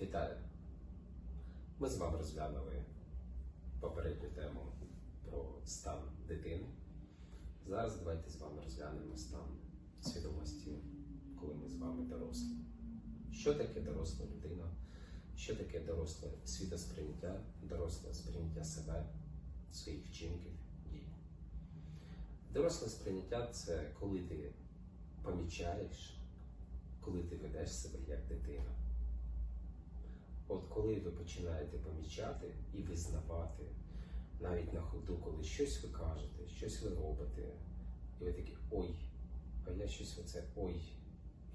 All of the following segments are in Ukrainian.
Вітаю! Ми з вами розглянули попередню тему про стан дитини. Зараз давайте з вами розглянемо стан свідомості, коли ми з вами дорослі. Що таке доросла людина? Що таке доросле світосприйняття, доросле сприйняття себе, своїх вчинків, дій? Доросле сприйняття це коли ти помічаєш, коли ти ведеш себе як дитина. От коли ви починаєте помічати і визнавати, навіть на ходу, коли щось ви кажете, щось ви робите, і ви такі ой, а я щось оце ой.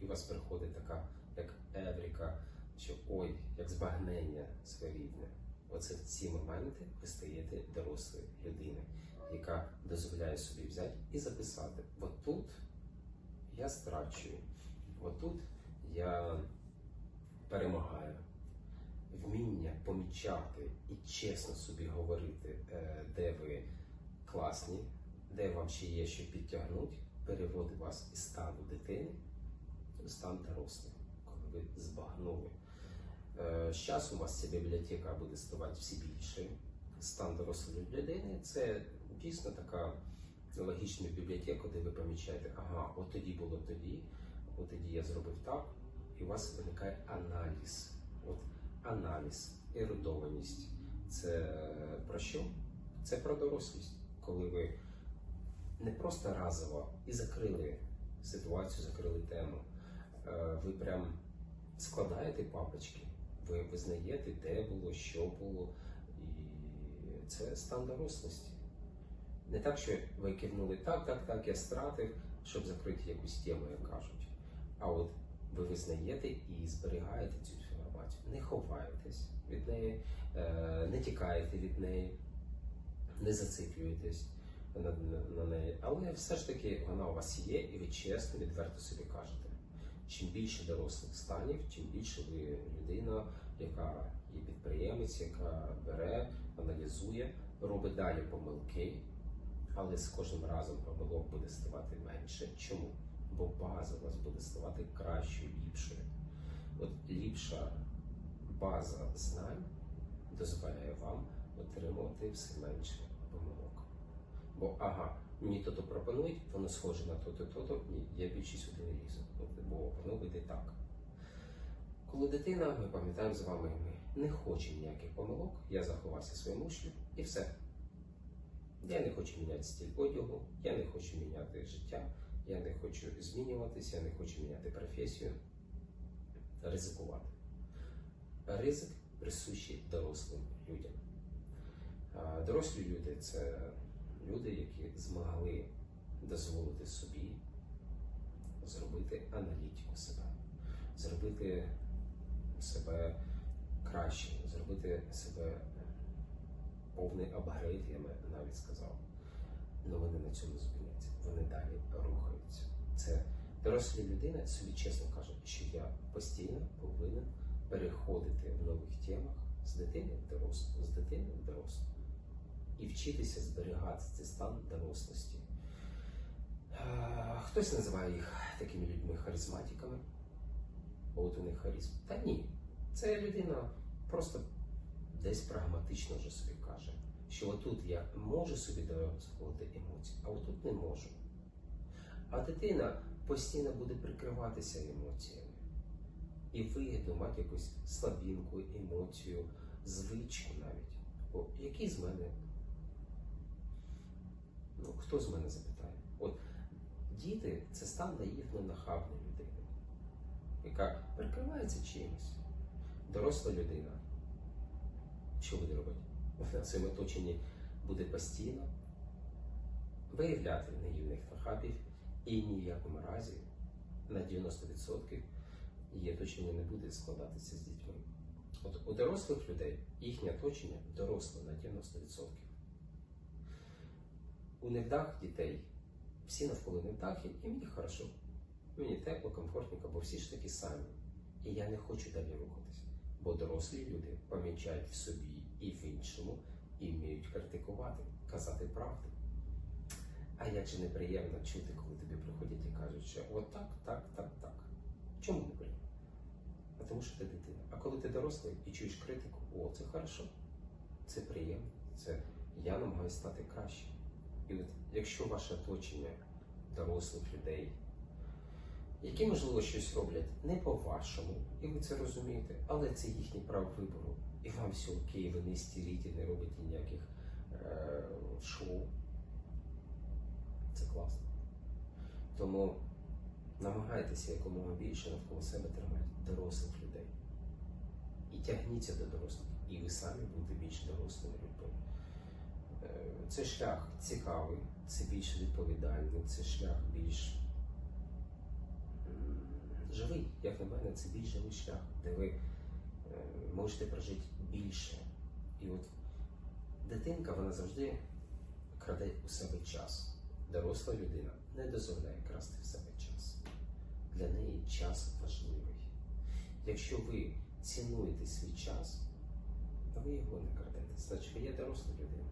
І у вас приходить така, як евріка, що ой, як збагнення своєрідне. Оце в ці моменти ви стаєте дорослою людиною, яка дозволяє собі взяти і записати. От тут я страчую, от тут я перемагаю вміння помічати і чесно собі говорити, е, де ви класні, де вам ще є що підтягнути, переводить вас із стану дитини в стан дорослого, коли ви збагнули. Е, З часом у вас ця бібліотека буде ставати все більше. Стан дорослої людини це дійсно така логічна бібліотека, де ви помічаєте, ага, от тоді було тоді, от тоді я зробив так, і у вас виникає аналіз. От аналіз, ерудованість. Це про що? Це про дорослість, коли ви не просто разово і закрили ситуацію, закрили тему. Е, Ви прям складаєте папочки, ви визнаєте, де було, що було, і це стан дорослості. Не так, що ви кивнули так, так, так, я стратив, щоб закрити якусь тему, як кажуть. А от ви визнаєте і зберігаєте цю інформацію, не ховаєтесь від неї, е, не тікаєте від неї, не зациклюєтесь на, на, на неї. Але все ж таки вона у вас є, і ви чесно, відверто собі кажете. Чим більше дорослих станів, чим більше ви людина, яка є підприємець, яка бере, аналізує, робить далі помилки, але з кожним разом помилок буде ставати менше. Чому? Бо база у вас буде ставати кращою, ліпшою. От ліпша база знань дозволяє вам отримувати все менше помилок. Бо ага, мені то-то пропонують, воно схоже на то-то, то-то, ні, я більше сюди не лізу, бо воно вийде так. Коли дитина, ми пам'ятаємо з вами, ми не хочемо ніяких помилок, я заховався своїм мушлю і все. Я не хочу міняти стиль одягу, я не хочу міняти життя, я не хочу змінюватися, я не хочу міняти професію, ризикувати. Ризик присущий дорослим людям. Дорослі люди це люди, які змогли дозволити собі зробити аналітику себе, зробити себе краще, зробити себе повний апгрейд, я навіть сказав. Але вони на цьому зупиняться, вони далі рухаються. Це дорослі людини собі чесно кажуть, що я постійно повинен переходити в нових темах з дитини в дорослу, з дитини в дорослу. І вчитися зберігати цей стан дорослості. Е, Хтось називає їх такими людьми харизматиками. От у них харизм. Та ні. Це людина просто десь прагматично вже собі каже, що отут я можу собі дозволити емоції, а отут не можу. А дитина постійно буде прикриватися емоціями. І вигідно мати якусь слабінку, емоцію, звичку навіть. Бо який з мене? Ну, хто з мене запитає? От діти це стан наївно нахабної людини, яка прикривається чимось. Доросла людина. Що буде робити? Вона в своєму оточенні буде постійно виявляти наївних нахабів і ні в якому разі на 90% її оточення не буде складатися з дітьми. От у дорослих людей їхнє оточення доросле на 90%. У невдах дітей всі навколо невдахи, і мені хорошо. Мені тепло, комфортненько, бо всі ж такі самі. І я не хочу далі рухатися. Бо дорослі люди помічають в собі і в іншому, і вміють критикувати, казати правду. А як же неприємно чути, коли тобі приходять і кажуть, що от так, так, так, так. Чому неприємно? Тому що ти дитина. А коли ти дорослий і чуєш критику, о, це хорошо, це приємно, це я намагаюся стати краще. І от якщо ваше оточення дорослих людей, які, можливо, щось роблять не по-вашому, і ви це розумієте, але це їхнє право вибору, і вам все окей, ви не істерите, не робите ніяких е- шоу. Це класно. Тому намагайтеся якомога більше навколо себе тримати дорослих людей. І тягніться до дорослих, і ви самі будете більш дорослими людьми. Е, Це шлях цікавий, це більш відповідальний, це шлях більш живий, як на мене, це більш живий шлях, де ви е, можете прожити більше. І от дитинка вона завжди краде у себе час. Доросла людина не дозволяє красти в себе час. Для неї час важливий. Якщо ви цінуєте свій час, а ви його не крадете, значить ви є доросла людина.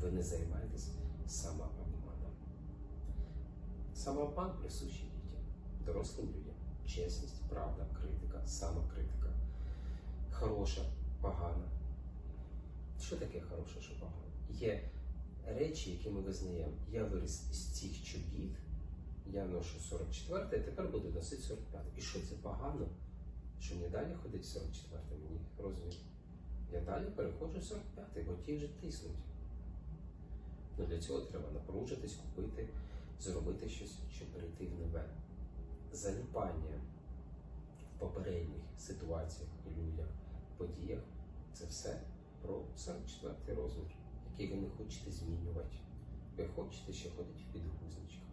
Ви не займаєтесь самообманом. Самообман присущий дітям, дорослим людям. Чесність, правда, критика, самокритика. Хороша, погана. Що таке хороше, що погано? Є речі, які ми визнаємо. Я виріс з цих чобіт, я ношу 44, а тепер буду носити 45. І що це погано? Що мені далі ходить 44 мені розумію. Я далі переходжу в 45, бо ті вже тиснуть. Ну, для цього треба напружитись, купити, зробити щось, щоб перейти в нове. Заліпання в попередніх ситуаціях, людях, подіях це все про 44 розмір, який ви не хочете змінювати. Ви хочете ще ходити в підгузничках.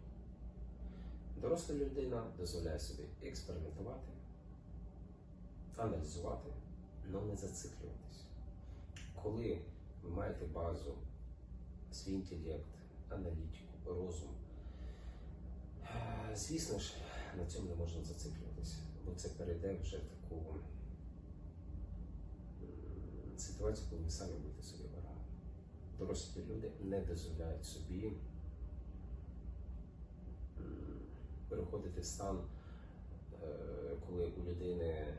Доросла людина дозволяє собі експериментувати, аналізувати, але не зациклюватись. Коли ви маєте базу, свій інтелект, аналітику, розум, звісно ж, на цьому не можна зациклюватися, бо це перейде вже в таку ситуацію, коли ви самі будете собі ворогами. Дорослі люди не дозволяють собі переходити стан, е, коли у людини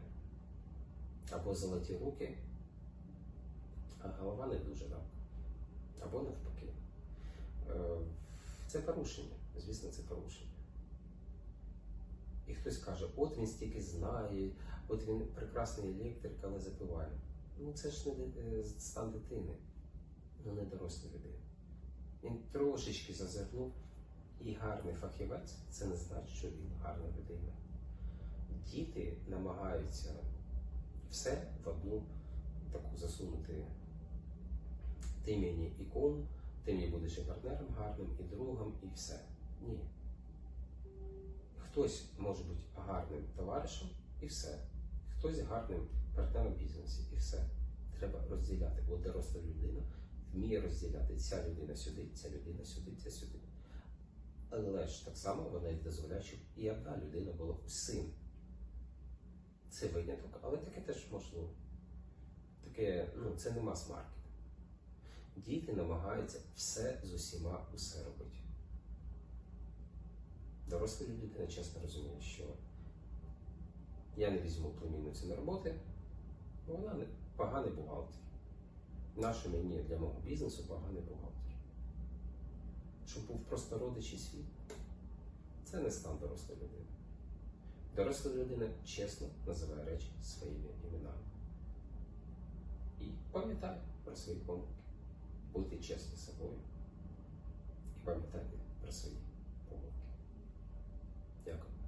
або золоті руки, а голова не дуже так. Або навпаки. Е, Це порушення, звісно, це порушення. І хтось каже, от він стільки знає, от він прекрасний електрик, але запиває. Ну це ж не е, стан дитини, ну не доросла людина. Він трошечки зазирнув і гарний фахівець, це не значить, що він гарна людина. Діти намагаються все в одну таку засунути. Ти мені і кум, ти мені будеш і партнером гарним, і другом, і все. Ні. Хтось може бути гарним товаришем і все. Хтось гарним партнером в бізнесі і все. Треба розділяти. От доросла людина вміє розділяти ця людина сюди, ця людина сюди, ця сюди. Але ж так само вона й дозволяє, щоб і одна людина була усім. Це виняток, але таке теж можливо. Таке, ну, це не мас-маркет. Діти намагаються все з усіма усе робити. Доросла людина чесно розуміє, що я не візьму племінницю на роботи, бо вона поганий бухгалтер. Наше мені для мого бізнесу поганий бухгалтер. Щоб був просто родич і свій, це не стан дорослої людини. Доросла людина чесно називає речі своїми іменами. І пам'ятає про свої помилки. Бути чесним собою. І пам'ятати про свої помилки. Дякую.